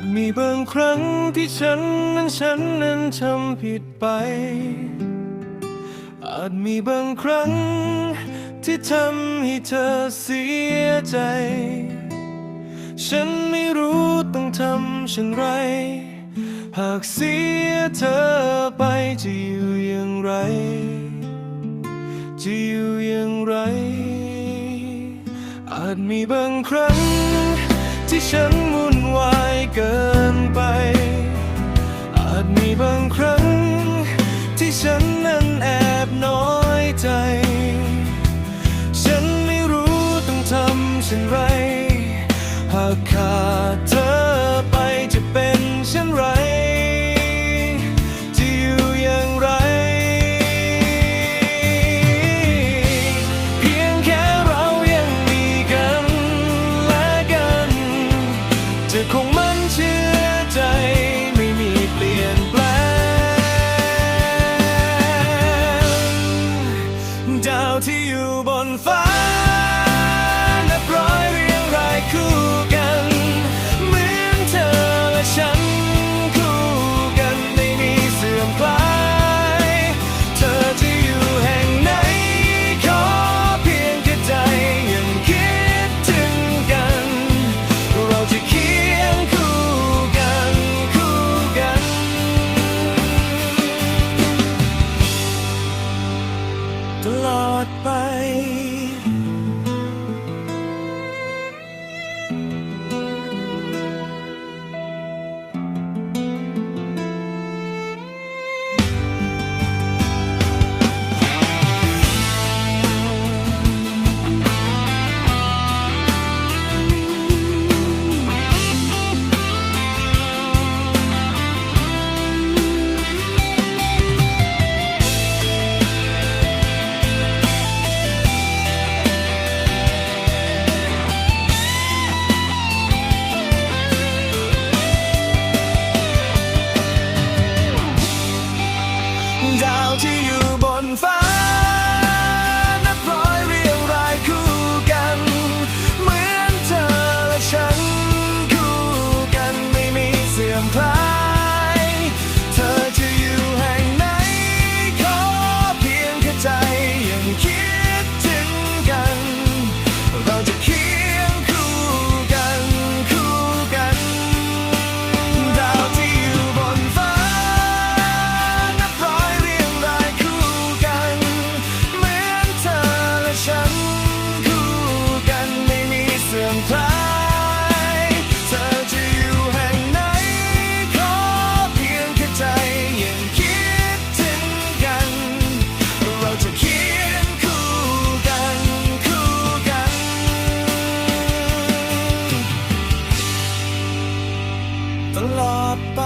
จมีบางครั้งที่ฉันนั้นฉันนั้นทำผิดไป อาจมีบางครั้งที่ทำให้เธอเสียใจ ฉันไม่รู้ต้องทำเช่นไร หากเสียเธอไปจะอยู่อย่างไร จะอยู่อย่างไร อาจมีบางครั้งที่ฉันวุ่นว เกินไป อาจมีบางครั้ง ที่ฉันนั้นแอบน้อยใจ ฉันไม่รู้ต้องทำเช่นไร หากขาด ตลอดไป พลายเธอจะอยู่แห่ไหนขอเพียงแค่ใจยังคิด ตลอดไป